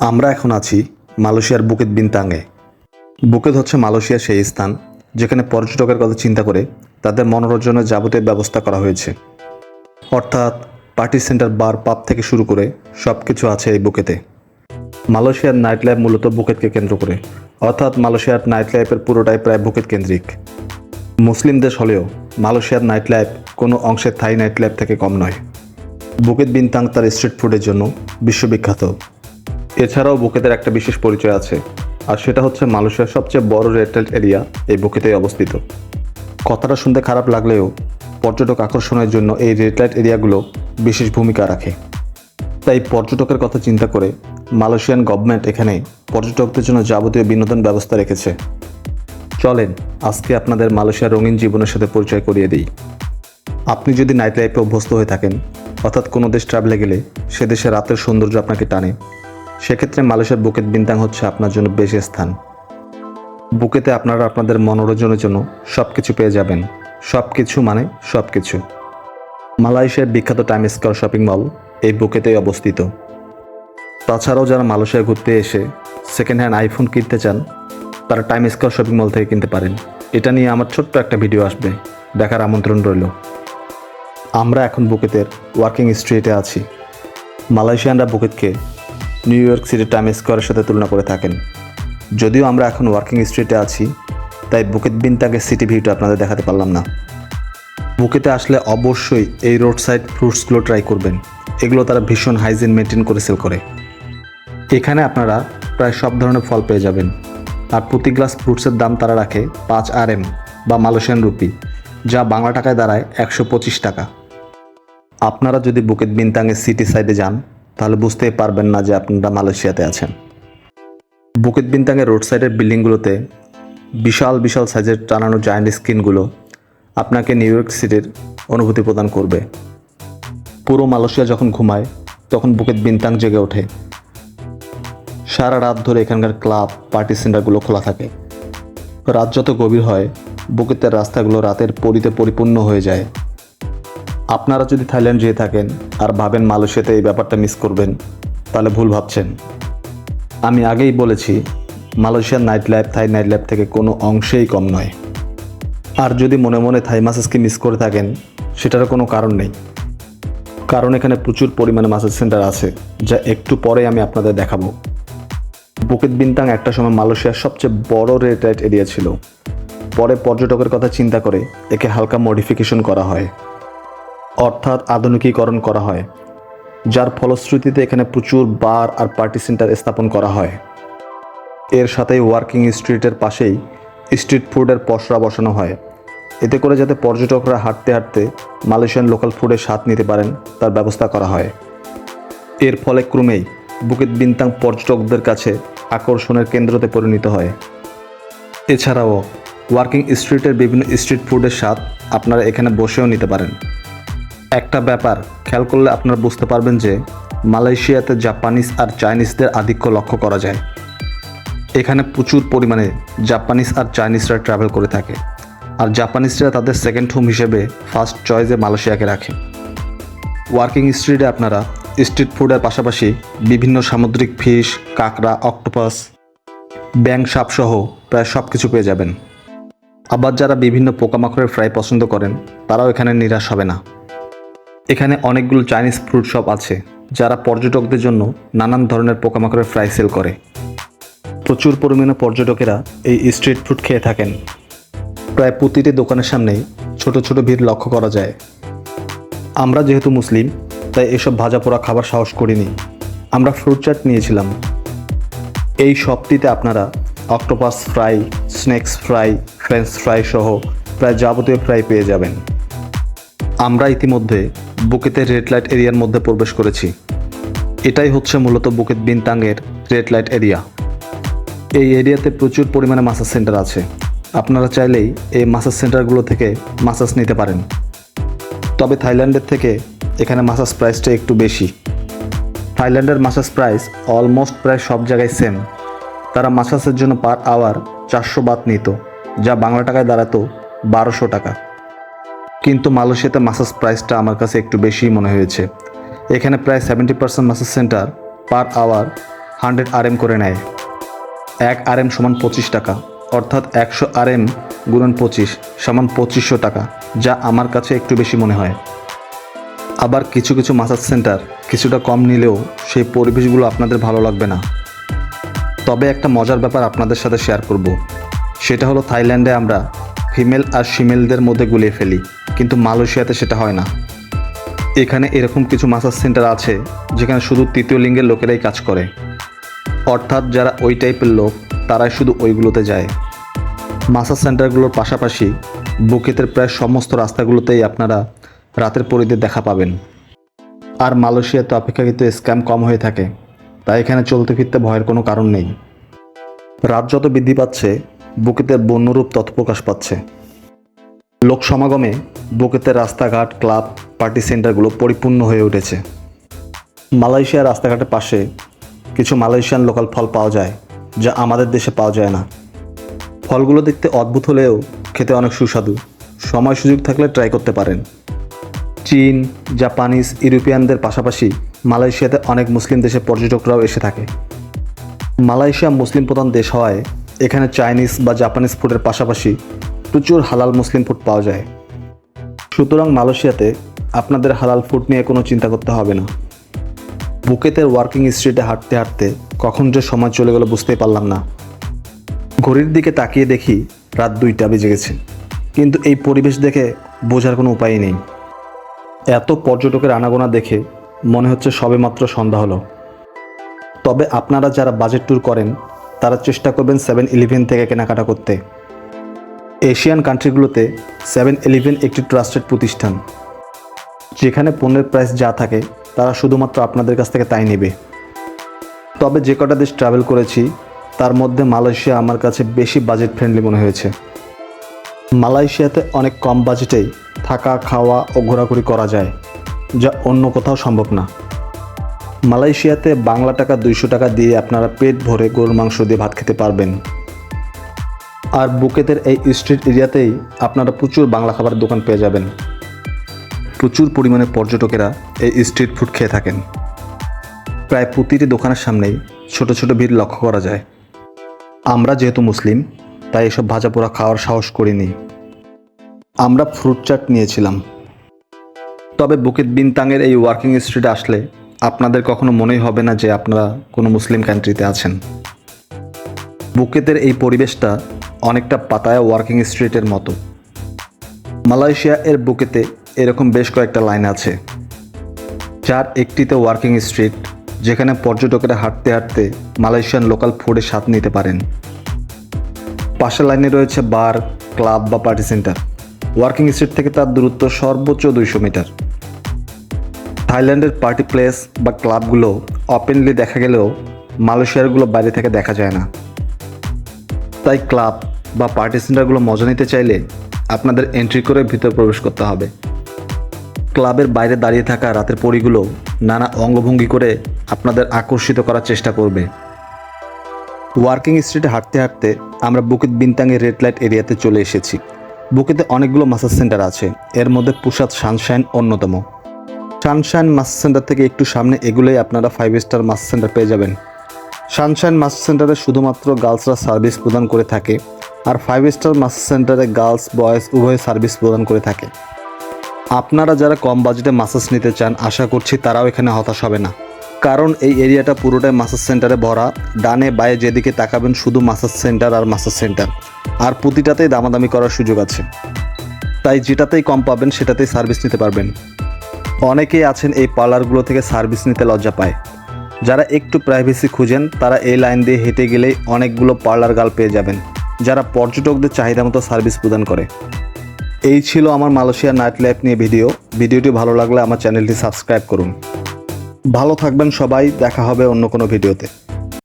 আমরা এখন আছি মালয়েশিয়ার বুকেত বিনতাঙে বুকেত হচ্ছে মালয়েশিয়ার সেই স্থান যেখানে পর্যটকের কথা চিন্তা করে তাদের মনোরঞ্জনের যাবতীয় ব্যবস্থা করা হয়েছে। অর্থাৎ পার্টি সেন্টার বার পাব থেকে শুরু করে সব কিছু আছে এই বুকেতে। মালয়েশিয়ার নাইট লাইফ মূলত বুকেতকে কেন্দ্র করে। অর্থাৎ মালয়েশিয়ার নাইট লাইফের পুরোটাই প্রায় বুকেত কেন্দ্রিক। মুসলিম দেশ হলেও মালয়েশিয়ার নাইট লাইফ কোনো অংশে থাই নাইট লাইফ থেকে কম নয়। বুকেত বিনতাং তার স্ট্রিট ফুডের জন্য বিশ্ববিখ্যাত। এছাড়াও বুকেতের একটা বিশেষ পরিচয় আছে, আর সেটা হচ্ছে মালয়েশিয়ার সবচেয়ে বড় রেটেল এরিয়া এই বুকেতেই অবস্থিত। কথাটা শুনতে খারাপ লাগলেও পর্যটক আকর্ষণের জন্য এই রেড লাইট এরিয়াগুলো বিশেষ ভূমিকা রাখে। তাই পর্যটকের কথা চিন্তা করে মালয়েশিয়ান গভর্নমেন্ট এখানে পর্যটকদের জন্য যাবতীয় বিনোদন ব্যবস্থা রেখেছে। চলেন, আজকে আপনাদের মালয়েশিয়ার রঙিন জীবনের সাথে পরিচয় করিয়ে দিই। আপনি যদি নাইট লাইফে অভ্যস্ত হয়ে থাকেন, অর্থাৎ কোনো দেশ ট্রাভেলে গেলে সে দেশের রাতের সৌন্দর্য আপনাকে টানে। সেক্ষেত্রে মালয়েশিয়ার বুকেত বিনতাং হচ্ছে আপনার জন্য বেশি স্থান। বুকেতে আপনারা আপনাদের মনোরঞ্জনের জন্য সব কিছু পেয়ে যাবেন। সব কিছু মানে সব কিছু মালয়েশিয়ার বিখ্যাত টাইম স্কোয়ার শপিং মল এই বুকেতেই অবস্থিত। তাছাড়াও যারা মালয়েশিয়ায় ঘুরতে এসে সেকেন্ড হ্যান্ড আইফোন কিনতে চান, তারা টাইম স্কোয়ার শপিং মল থেকে কিনতে পারেন। এটা নিয়ে আমার ছোট্ট একটা ভিডিও আসবে। দেখার আমন্ত্রণ রইল। আমরা এখন বুকেতের ওয়ার্কিং স্ট্রিটে আছি। মালয়েশিয়ানরা বুকেতকে নিউ ইয়র্ক সিটির টাইম স্কোয়ারের সাথে তুলনা করে থাকেন। যদিও আমরা এখন ওয়ার্কিং স্ট্রিটে আছি, তাই বুকেত বিনতাগের সিটি ভিউটা আপনাদের দেখাতে পারলাম না। বুকেতে আসলে অবশ্যই এই রোড সাইড ফ্রুটসগুলো ট্রাই করবেন। এগুলো তারা ভীষণ হাইজিন মেনটেন করে সেল করে। এখানে আপনারা প্রায় সব ধরনের ফল পেয়ে যাবেন। আর প্রতি গ্লাস ফ্রুটসের দাম তারা রাখে পাঁচ আর এম বা মালয়েশিয়ান রুপি যা বাংলা টাকায় দাঁড়ায় একশো পঁচিশ টাকা। আপনারা যদি বুকেত বিনতাংয়ের সিটি সাইডে যান তাহলে বুঝতেই পারবেন না যে আপনারা মালয়েশিয়াতে আছেন। বুকেত বিনতাংয়ের রোড সাইডের বিল্ডিংগুলোতে বিশাল বিশাল সাইজের টানানো জায়ান্ট স্ক্রিনগুলো আপনাকে নিউ ইয়র্ক সিটির অনুভূতি প্রদান করবে। পুরো মালয়েশিয়া যখন ঘুমায়, তখন বুকেত বিনতাং জেগে ওঠে। সারা রাত ধরে এখানকার ক্লাব, পার্টি সেন্টারগুলো খোলা থাকে। রাত যত গভীর হয়, বুকেতের রাস্তাগুলো রাতের পরিতে পরিপূর্ণ হয়ে যায়। আপনারা যদি থাইল্যান্ড যেয়ে থাকেন আর ভাবেন মালয়েশিয়াতে এই ব্যাপারটা মিস করবেন, তাহলে ভুল ভাবছেন। আমি আগেই বলেছি, মালয়েশিয়ার night life Thai night life থেকে কোনো অংশেই কম নয়। আর যদি মনে মনে থাই মাসাজকে মিস করে থাকেন, সেটারও কোনো কারণ নেই। কারণ এখানে প্রচুর পরিমাণে মাসাজ সেন্টার আছে, যা একটু পরে আমি আপনাদের দেখাবো। বুকেত বিনতাং একটা সময় মালয়েশিয়ার সবচেয়ে বড় রেড লাইট এরিয়া ছিল। পরে পর্যটকের কথা চিন্তা করে একে হালকা মডিফিকেশন করা হয়। অর্থাৎ আধুনিকীকরণ করা হয়, যার ফলশ্রুতিতে এখানে প্রচুর বার আর পার্টি সেন্টার স্থাপন করা হয়। এর সাথেই ওয়ার্কিং স্ট্রিটের পাশেই স্ট্রিট ফুডের পসরা বসানো হয়। এতে করে যাতে পর্যটকরা হাঁটতে হাঁটতে মালয়েশিয়ান লোকাল ফুডের স্বাদ নিতে পারেন, তার ব্যবস্থা করা হয়। এর ফলে ক্রমেই বুকেত বিনতাং পর্যটকদের কাছে আকর্ষণের কেন্দ্রতে পরিণত হয়। এছাড়াও ওয়ার্কিং স্ট্রিটের বিভিন্ন স্ট্রিট ফুডের স্বাদ আপনারা এখানে বসেও নিতে পারেন। একটা ব্যাপার, খেয়াল করলে আপনারা বুঝতে পারবেন যে মালয়েশিয়াতে জাপানিজ আর চাইনিজদের আধিক্য লক্ষ্য করা যায়। এখানে প্রচুর পরিমাণে জাপানিজ আর চাইনিজরা ট্রাভেল করে থাকে। আর জাপানিজরা তাদের সেকেন্ড হোম হিসেবে ফার্স্ট চয়েসে মালয়েশিয়াকে রাখে। ওয়ার্কিং স্ট্রিটে আপনারা স্ট্রিট ফুডের পাশাপাশি বিভিন্ন সামুদ্রিক ফিশ কাঁকড়া অক্টোপাস ব্যাং সাপসহ প্রায় সব কিছু পেয়ে যাবেন। আবার যারা বিভিন্ন পোকামাকড়ের ফ্রাই পছন্দ করেন, তারাও এখানে নিরাশ হবে না। এখানে অনেকগুলো চাইনিজ ফ্রুট শপ আছে, যারা পর্যটকদের জন্য নানান ধরনের পোকামাকড়ের ফ্রাই সেল করে। প্রচুর পরিমাণে পর্যটকেরা এই স্ট্রিট ফুড খেয়ে থাকেন। প্রায় প্রতিটি দোকানের সামনেই ছোট ছোট ভিড় লক্ষ্য করা যায়। আমরা যেহেতু মুসলিম, তাই এসব ভাজা পোড়া খাবার সাহস করিনি। আমরা ফ্রুট চাট নিয়েছিলাম। এই শপটিতে আপনারা octopus fry, snakes fry, French fry সহ প্রায় যাবতীয় ফ্রাই পেয়ে যাবেন। আমরা ইতিমধ্যে বুকেতে রেড লাইট এরিয়ার মধ্যে প্রবেশ করেছি। এটাই হচ্ছে মূলত বুকেত বিনতাংয়ের রেড লাইট এরিয়া। এই এরিয়াতে প্রচুর পরিমাণে মাসাজ সেন্টার আছে। আপনারা চাইলেই এই মাসাজ সেন্টারগুলো থেকে মাসাজ নিতে পারেন। তবে থাইল্যান্ডের থেকে এখানে মাসাজ প্রাইসটা একটু বেশি। থাইল্যান্ডের মাসাজ প্রাইস অলমোস্ট প্রায় সব জায়গায় সেম। তারা মাসাজের জন্য পার আওয়ার চারশো বাত নিত, যা বাংলা টাকায় দাঁড়াতো বারোশো টাকা। কিন্তু মালয়েশিয়াতে মাসাজ প্রাইসটা আমার কাছে একটু বেশিই মনে হয়েছে। এখানে প্রায় seventy percent massage centre per hour hundred R M করে নেয়। এক আর এম সমান পঁচিশ টাকা, অর্থাৎ একশো আর এম গুণন পঁচিশ সমান পঁচিশশো টাকা, যা আমার কাছে একটু বেশি মনে হয়। আবার কিছু কিছু মাসাজ সেন্টার কিছুটা কম নিলেও সেই পরিবেশগুলো আপনাদের ভালো লাগবে না। তবে একটা মজার ব্যাপার আপনাদের সাথে শেয়ার করব। সেটা হলো থাইল্যান্ডে আমরা ফিমেল আর ফিমেলদের মধ্যে গুলিয়ে ফেলি, কিন্তু মালয়েশিয়াতে সেটা হয় না। এখানে এরকম কিছু মাসাজ সেন্টার আছে, যেখানে শুধু তৃতীয় লিঙ্গের লোকেরাই কাজ করে। অর্থাৎ যারা ওই টাইপের লোক, তারাই শুধু ওইগুলোতে যায়। মাসাজ সেন্টারগুলোর পাশাপাশি বুকেতের প্রায় সমস্ত রাস্তাগুলোতেই আপনারা রাতের পরিদের দেখা পাবেন। আর মালয়েশিয়াতে অপেক্ষাকৃত স্ক্যাম কম হয়ে থাকে, তাই এখানে চলতে ফিরতে ভয়ের কোনো কারণ নেই। রাত যত বৃদ্ধি পাচ্ছে বুকেতের বন্যরূপ তৎপ্রকাশ পাচ্ছে। লোক সমাগমে বুকেতের রাস্তাঘাট, ক্লাব, পার্টি সেন্টারগুলো পরিপূর্ণ হয়ে উঠেছে। মালয়েশিয়ার রাস্তাঘাটের পাশে কিছু মালয়েশিয়ান লোকাল ফল পাওয়া যায়, যা আমাদের দেশে পাওয়া যায় না। ফলগুলো দেখতে অদ্ভুত হলেও খেতে অনেক সুস্বাদু। সময় সুযোগ থাকলে ট্রাই করতে পারেন। চীন, জাপানিজ, ইউরোপিয়ানদের পাশাপাশি মালয়েশিয়াতে অনেক মুসলিম দেশের পর্যটকরাও এসে থাকে। মালয়েশিয়া মুসলিম প্রধান দেশ হওয়ায় এখানে চাইনিজ বা জাপানিজ ফুডের পাশাপাশি প্রচুর হালাল মুসলিম ফুড পাওয়া যায়। সুতরাং মালয়েশিয়াতে আপনাদের হালাল ফুড নিয়ে কোনো চিন্তা করতে হবে না। বুকেতের ওয়ার্কিং স্ট্রিটে হাঁটতে হাঁটতে কখন যে সময় চলে গেল বুঝতেই পারলাম না। ঘড়ির দিকে তাকিয়ে দেখি রাত দুইটা বেজে গেছে। কিন্তু এই পরিবেশ দেখে বোঝার কোনো উপায় নেই। এত পর্যটকের আনাগোনা দেখে মনে হচ্ছে সবেমাত্র সন্ধ্যা হলো। তবে আপনারা যারা বাজেট ট্যুর করেন তারা চেষ্টা করবেন সেভেন ইলেভেন থেকে কেনাকাটা করতে। এশিয়ান কান্ট্রিগুলোতে সেভেন ইলেভেন একটি ট্রাস্টেড প্রতিষ্ঠান। যেখানে পণ্যের প্রাইস যা থাকে, তারা শুধুমাত্র আপনাদের কাছ থেকে তাই নেবে। তবে যে কটা দেশ ট্রাভেল করেছি, তার মধ্যে মালয়েশিয়া আমার কাছে বেশি বাজেট ফ্রেন্ডলি মনে হয়েছে। মালয়েশিয়াতে অনেক কম বাজেটেই থাকা, খাওয়া ও ঘোরাঘুরি করা যায়, যা অন্য কোথাও সম্ভব না। মালয়েশিয়াতে বাংলা টাকা দুইশো টাকা দিয়ে আপনারা পেট ভরে গরুর মাংস দিয়ে ভাত খেতে পারবেন। আর বুকেতের এই স্ট্রিট এরিয়াতেই আপনারা প্রচুর বাংলা খাবারের দোকান পেয়ে যাবেন। প্রচুর পরিমাণে পর্যটকেরা এই স্ট্রিট ফুড খেয়ে থাকেন। প্রায় প্রতিটি দোকানের সামনেই ছোট ছোট ভিড় লক্ষ্য করা যায়। আমরা যেহেতু মুসলিম, তাই এসব ভাজা পোড়া খাওয়ার সাহস করিনি। আমরা ফ্রুট চাট নিয়েছিলাম। তবে বুকেত বিনতাংয়ের এই ওয়ার্কিং স্ট্রিটে আসলে আপনাদের কখনো মনেই হবে না যে আপনারা কোনো মুসলিম কান্ট্রিতে আছেন। বুকেতের এই পরিবেশটা অনেকটা পাতায়া ওয়ার্কিং স্ট্রিটের মতো। মালয়েশিয়া এর বুকেতে এরকম বেশ কয়েকটা লাইন আছে। যার একটিতে ওয়ার্কিং স্ট্রিট যেখানে পর্যটকেরা হাঁটতে হাঁটতে মালয়েশিয়ান লোকাল ফুডের স্বাদ নিতে পারেন। পাশের লাইনে রয়েছে বার ক্লাব বা পার্টি সেন্টার ওয়ার্কিং স্ট্রিট থেকে তার দূরত্ব সর্বোচ্চ দুইশো মিটার। থাইল্যান্ডের পার্টি প্লেস বা ক্লাবগুলো ওপেনলি দেখা গেলেও মালয়েশিয়ারগুলো বাইরে থেকে দেখা যায় না। তাই ক্লাব বা পার্টি সেন্টারগুলো মজা নিতে চাইলে আপনাদের এন্ট্রি করে ভিতর প্রবেশ করতে হবে। ক্লাবের বাইরে দাঁড়িয়ে থাকা রাতের পরিগুলো নানা অঙ্গভঙ্গি করে আপনাদের আকর্ষিত করার চেষ্টা করবে। ওয়ার্কিং স্ট্রিটে হাঁটতে হাঁটতে আমরা বুকিত বিনতাংয়ের রেড লাইট এরিয়াতে চলে এসেছি। বুকিতে অনেকগুলো মাসাজ সেন্টার আছে। এর মধ্যে পুষাদ সানশাইন অন্যতম। সানশাইন মাস সেন্টার থেকে একটু সামনে এগুলোই আপনারা ফাইভ স্টার মাস সেন্টার পেয়ে যাবেন। সানশাইন মাস সেন্টারে শুধুমাত্র গার্লসরা সার্ভিস প্রদান করে থাকে আর ফাইভ স্টার মাস সেন্টারে গার্লস, বয়েজ উভয় সার্ভিস প্রদান করে থাকে। আপনারা যারা কম বাজেটে মাসাজ নিতে চান, আশা করছি তারাও এখানে হতাশ হবে না। কারণ এই এরিয়াটা পুরোটাই মাসাজ সেন্টারে ভরা। ডানে বায়ে যেদিকে তাকাবেন শুধু মাসাজ সেন্টার আর মাসাজ সেন্টার। আর প্রতিটাতেই দামাদামি করার সুযোগ আছে। তাই যেটাতেই কম পাবেন সেটাতেই সার্ভিস নিতে পারবেন। অনেকেই আছেন এই পার্লারগুলো থেকে সার্ভিস নিতে লজ্জা পায়। যারা একটু প্রাইভেসি খুঁজেন, তারা এই লাইন দিয়ে হেঁটে গেলেই অনেকগুলো পার্লার গাল পেয়ে যাবেন, যারা পর্যটকদের চাহিদা মতো সার্ভিস প্রদান করে। এই ছিল আমার মালয়েশিয়া নাইট লাইফ নিয়ে ভিডিও। ভিডিওটি ভালো লাগলে আমার চ্যানেলটি সাবস্ক্রাইব করুন। ভালো থাকবেন সবাই, দেখা হবে অন্য কোনো ভিডিওতে।